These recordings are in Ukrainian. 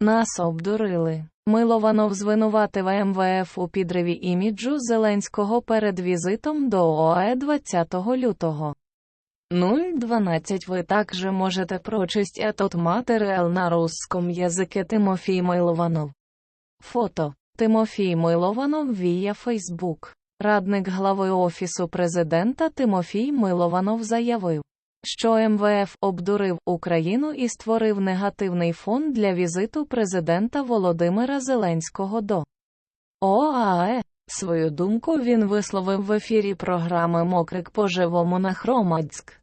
Нас обдурили. Милованов звинуватив МВФ у підриві іміджу Зеленського перед візитом до ОАЕ 20 лютого. 012 Ви также можете прочесть этот материал на русском языке Тимофій Милованов. Фото. Тимофій Милованов вія Фейсбук. Радник глави Офісу президента Тимофій Милованов заявив, що МВФ обдурив Україну і створив негативний фон для візиту президента Володимира Зеленського до ОАЕ. Свою думку він висловив в ефірі програми Мокрик по живому на Хромадськ.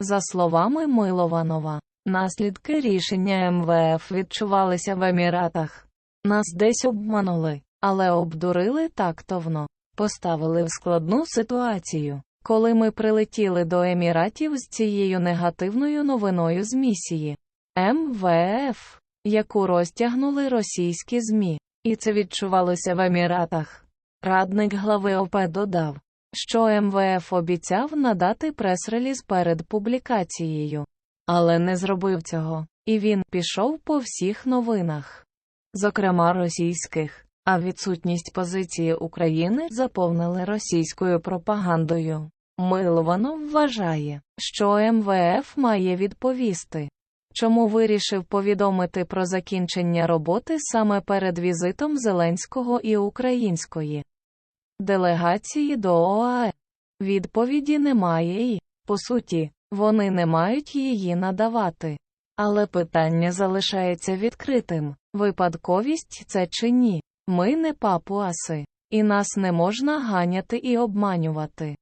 За словами Милованова, наслідки рішення МВФ відчувалися в Еміратах. Нас десь обманули, але обдурили тактовно, поставили в складну ситуацію. Коли ми прилетіли до Еміратів з цією негативною новиною з місії. МВФ, яку розтягнули російські ЗМІ, і це відчувалося в Еміратах. Радник глави ОП додав, що МВФ обіцяв надати прес-реліз перед публікацією, але не зробив цього, і він пішов по всіх новинах, зокрема російських, а відсутність позиції України заповнили російською пропагандою. Милованов вважає, що МВФ має відповісти. Чому вирішив повідомити про закінчення роботи саме перед візитом Зеленського і української делегації до ОАЕ? Відповіді немає і, по суті, вони не мають її надавати. Але питання залишається відкритим випадковість це чи ні. Ми не папуаси, і нас не можна ганяти і обманювати.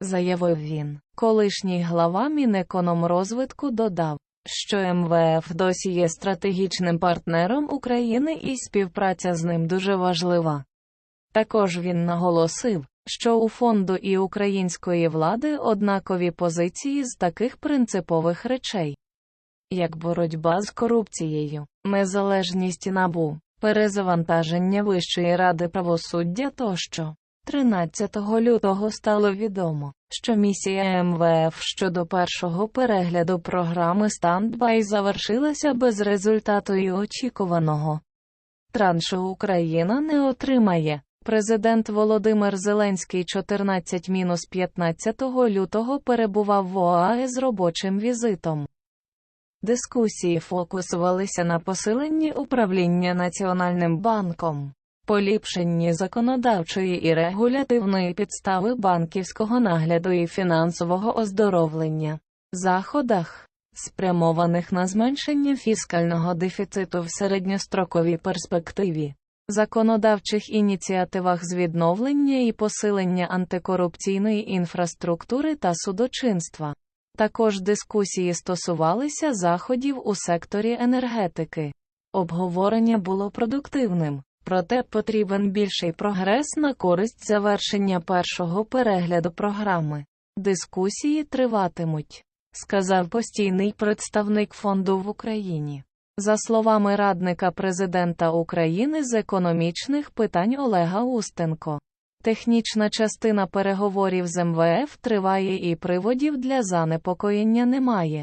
Заявив він. Колишній глава Мінекономрозвитку додав, що МВФ досі є стратегічним партнером України і співпраця з ним дуже важлива. Також він наголосив, що у фонду і української влади однакові позиції з таких принципових речей, як боротьба з корупцією, незалежність НАБУ, перезавантаження Вищої ради правосуддя тощо. 13 лютого стало відомо, що місія МВФ щодо першого перегляду програми «Стандбай» завершилася без результату і очікуваного. Траншу Україна не отримає. Президент Володимир Зеленський 14-15 лютого перебував в ОАЕ з робочим візитом. Дискусії фокусувалися на посиленні управління Національним банком, поліпшенні законодавчої і регулятивної підстави банківського нагляду і фінансового оздоровлення, заходах, спрямованих на зменшення фіскального дефіциту в середньостроковій перспективі, законодавчих ініціативах з відновлення і посилення антикорупційної інфраструктури та судочинства. Також дискусії стосувалися заходів у секторі енергетики. Обговорення було продуктивним, проте потрібен більший прогрес на користь завершення першого перегляду програми. Дискусії триватимуть, сказав постійний представник фонду в Україні. За словами радника президента України з економічних питань Олега Устенко. Технічна частина переговорів з МВФ триває і приводів для занепокоєння немає.